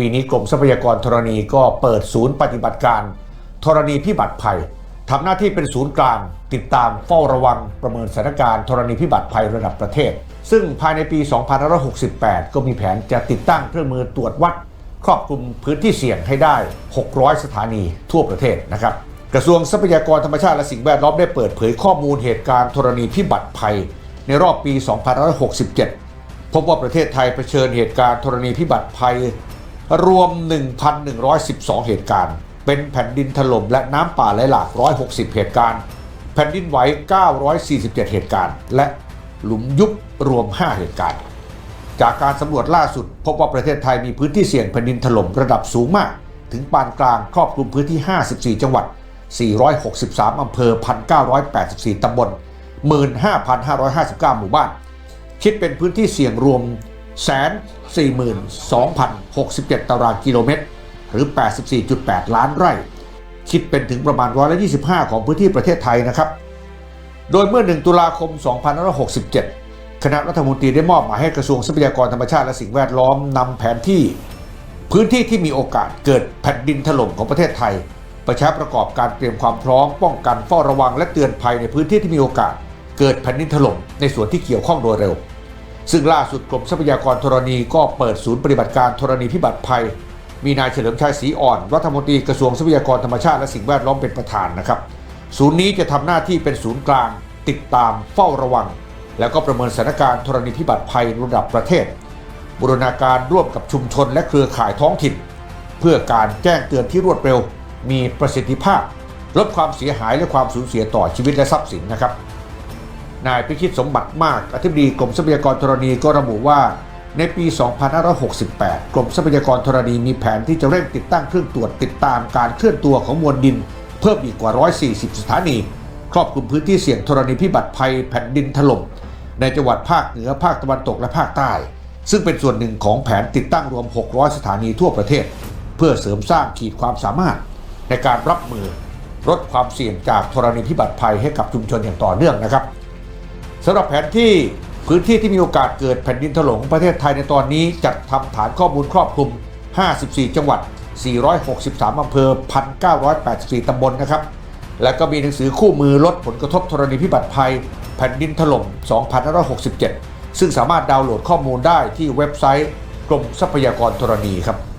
ปีนี้กรมทรัพยากรธรณีก็เปิดศูนย์ปฏิบัติการธรณีพิบัติภัยทำหน้าที่เป็นศูนย์กลางติดตามเฝ้าระวังประเมินสถานการณ์ธรณีพิบัติภัยระดับประเทศ ซึ่งภายในปี 2568 ก็มีแผนจะติดตั้งเครื่องมือตรวจวัด ครอบคลุมพื้นที่เสี่ยงให้ได้ 600 สถานีทั่วประเทศนะครับ กระทรวงทรัพยากรธรรมชาติและสิ่งแวดล้อมได้เปิดเผยข้อมูลเหตุการณ์ธรณีพิบัติภัย ในรอบปี 2567 พบว่าประเทศไทยเผชิญเหตุการณ์ธรณีพิบัติภัย รวม 1,112 เหตุการณ์ เป็นแผ่นดินถล่มและน้ำป่าไหลหลาก 160 เหตุการณ์ แผ่นดินไหว 947 เหตุการณ์ และหลุมยุบรวม 5 เหตุการณ์ จากการสำรวจล่าสุด พบว่าประเทศไทยมีพื้นที่เสี่ยงแผ่นดินถล่มระดับสูงมาก ถึงปานกลางครอบคลุมพื้นที่ 54 จังหวัด 463 อำเภอ 1,984 ตำบล 15,559 หมู่บ้าน คิดเป็นพื้นที่เสี่ยงรวม 142,067 ตารางกิโลเมตร หรือ 84.8 ล้านไร่ คิดเป็นถึงประมาณร้อยละ25 ของพื้นที่ประเทศไทยนะครับ โดยเมื่อ 1 ตุลาคม 2567 คณะรัฐมนตรีได้มอบหมายให้กระทรวงทรัพยากรธรรมชาติและสิ่งแวดล้อมนำแผนที่ พื้นที่ที่มีโอกาสเกิดแผ่นดินถล่มของประเทศไทยประชาประกอบการเตรียมความพร้อมป้องกันเฝ้าระวังและเตือนภัยในพื้นที่ที่มีโอกาส เกิดแผ่นดินถล่มในส่วนที่เกี่ยวข้องโดยเร็ว ซึ่งล่าสุดกรมทรัพยากรธรณีก็เปิดศูนย์ปฏิบัติการธรณีพิบัติภัย มีนายเฉลิมชัยศรีอ่อน รัฐมนตรีกระทรวงทรัพยากรธรรมชาติและสิ่งแวดล้อมเป็นประธานนะครับ ศูนย์นี้จะทำหน้าที่เป็นศูนย์กลาง ติดตามเฝ้าระวัง แล้วก็ประเมินสถานการณ์ธรณีพิบัติภัยระดับประเทศ บูรณาการร่วมกับชุมชนและเครือข่ายท้องถิ่น เพื่อการแจ้งเตือนที่รวดเร็ว มีประสิทธิภาพ ลดความเสียหายและความสูญเสียต่อชีวิตและทรัพย์สินนะครับ นายพิชิตสมบัติมาก อธิบดีกรมทรัพยากรธรณีก็ระบุว่า ในปี 2568 กรมทรัพยากรธรณีมีแผนที่จะเร่งติดตั้งเครื่องตรวจติดตามการเคลื่อนตัวของมวลดิน เพิ่มอีกกว่า 140 สถานี ครอบคลุมพื้นที่เสี่ยงธรณีพิบัติภัยแผ่นดินถล่มในจังหวัดภาคเหนือภาคตะวันตกและภาคใต้ ซึ่งเป็นส่วนหนึ่งของแผนติดตั้งรวม 600 สถานีทั่วประเทศ เพื่อเสริมสร้างขีดความสามารถในการรับมือลดความเสี่ยงจากธรณีพิบัติภัยให้กับชุมชนอย่างต่อเนื่องนะครับ สำหรับแผนที่พื้นที่ที่มีโอกาสเกิดแผ่นดินถล่มของประเทศไทยในตอนนี้จัดทำฐานข้อมูลครอบคลุม 54 จังหวัด 463 อำเภอ 1,984 ตำบลนะครับ และก็มีหนังสือคู่มือลดผลกระทบธรณีพิบัติภัย แผ่นดินถล่ม 2567 ซึ่งสามารถดาวน์โหลดข้อมูลได้ที่เว็บไซต์กรมทรัพยากรธรณีครับ